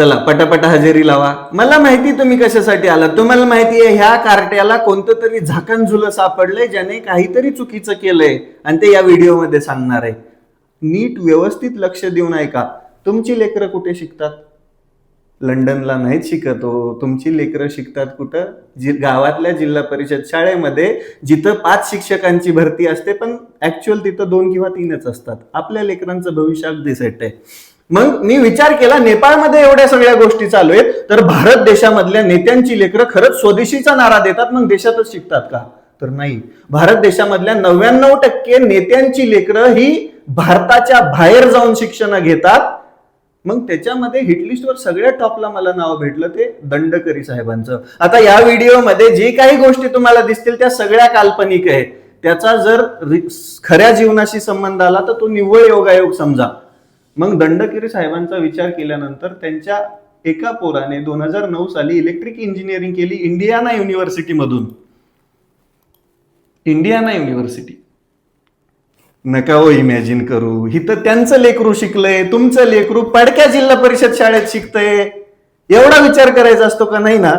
चला पटापटा हजेरी लावा. मला माहिती तुम्ही कशासाठी आला? तुम्हाला माहिती आहे ह्या कार्ट्याला कोणतं तरी झाकण झुलं सापडलंय ज्याने काहीतरी चुकीचं केलंय. आणि ते या व्हिडिओमध्ये सांगणार आहे. नीट व्यवस्थित लक्ष देऊन ऐका. तुमची लेकरं कुठे शिकतात? लंडनला नाहीत शिकत हो. तुमची लेकरं शिकतात कुठं? जी गावातल्या जिल्हा परिषद शाळेमध्ये जिथं पाच शिक्षकांची भरती असते पण ऍक्च्युअल तिथं दोन किंवा तीनच असतात. आपल्या लेकरांचं भविष्य अगदी सेट आहे. मग मी विचार केला नेपाळमध्ये एवढ्या सगळ्या गोष्टी चालू आहेत तर भारत देशामधल्या नेत्यांची लेकरं खरंच स्वदेशीचा नारा देतात मग देशातच शिकतात का? तर नाही. भारत देशामधल्या नव्याण्णव टक्के नेत्यांची लेकरं ही भारताच्या बाहेर जाऊन शिक्षण घेतात. मग त्याच्यामध्ये हिटलिस्टवर सगळ्या टॉपला मला नाव भेटलं ते दंडकरी साहेबांचं. आता या व्हिडिओमध्ये जे काही गोष्टी तुम्हाला दिसतील त्या सगळ्या काल्पनिक आहेत. त्याचा जर खऱ्या जीवनाशी संबंध आला तर तो निव्वळ योगायोग समजा. मग दंडकिरी साहेबांचा विचार केल्यानंतर त्यांच्या एका पोराने दोन हजार नऊ साली इलेक्ट्रिक इंजिनिअरिंग केली इंडियाना युनिव्हर्सिटीमधून इंडियाना युनिव्हर्सिटी नका हो इमॅजिन करू. हिथं त्यांचं लेकरू शिकलंय तुमचं लेकरू पडक्या जिल्हा परिषद शाळेत शिकतंय. एवढा विचार करायचा असतो का? नाही ना.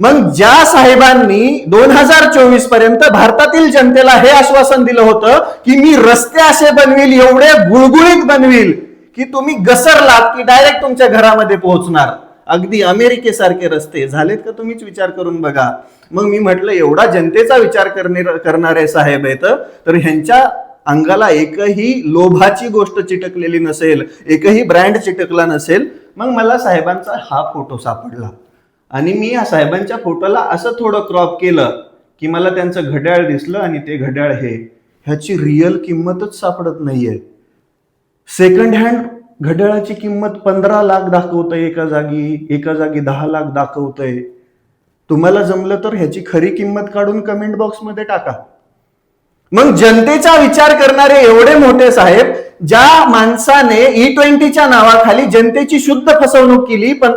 मग ज्या साहेबांनी दोन हजार चोवीसपर्यंत भारतातील जनतेला हे आश्वासन दिलं होतं की मी रस्ते असे बनवील एवढे गुळगुळीत बनवील. की तुम्ही घसरलात की डायरेक्ट तुमच्या घरामध्ये पोहोचणार. अगदी अमेरिकेसारखे रस्ते. झालेत का तुम्हीच विचार करून बघा. मग मी म्हटलं एवढा जनतेचा विचार करणे करणारे साहेब आहेत तर ह्यांच्या अंगाला एकही लोभाची गोष्ट चिटकलेली नसेल एकही ब्रँड चिटकला नसेल. मग मला साहेबांचा हा फोटो सापडला. आणि मी या साहेबांच्या फोटोला असं थोडं क्रॉप केलं की मला त्यांचं घड्याळ दिसलं आणि ते घड्याळ हे. ह्याची रिअल किंमतच सापडत नाहीये. सेकंड हँड घड्याळाची किंमत पंधरा लाख दाखवतंय एका जागी एका जागी दहा लाख दाखवतंय. तुम्हाला जमलं तर ह्याची खरी किंमत काढून कमेंट बॉक्समध्ये टाका. मग जनतेचा विचार करणारे एवढे मोठे साहेब ज्या माणसाने e ई ट्वेंटीच्या नावाखाली जनतेची शुद्ध फसवणूक केली पण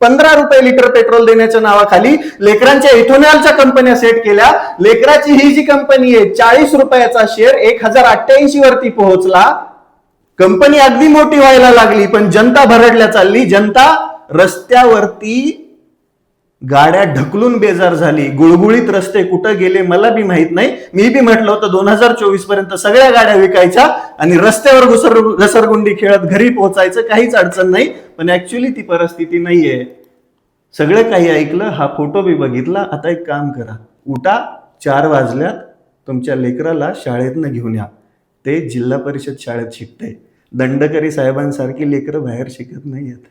पंधरा रुपये लिटर पेट्रोल देण्याच्या नावाखाली लेकरांच्या इथोनॉलच्या कंपन्या सेट केल्या. लेकराची ही जी कंपनी आहे चाळीस रुपयाचा शेअर एक हजार अठ्ठ्याऐंशी वरती पोहोचला. कंपनी अगदी मोठी व्हायला लागली पण जनता भरडल्या चालली. जनता रस्त्यावरती गाड्या ढकलून बेजार झाली. गुळगुळीत रस्ते कुठं गेले मला बी माहीत नाही. मी बी म्हटलं होतं दोन हजार चोवीसपर्यंत सगळ्या गाड्या विकायच्या आणि रस्त्यावर घुसर घसरगुंडी खेळत घरी पोहोचायचं काहीच अडचण नाही. पण ऍक्च्युली ती परिस्थिती नाहीये. सगळं काही ऐकलं हा फोटो बी बघितला. आता एक काम करा. उठा चार वाजल्यात तुमच्या लेकराला शाळेतनं घेऊन या. ते जिल्हा परिषद शाळेत शिकते दंडकरी साहेबांसारखी लेकरं बाहेर शिकत नाही आहेत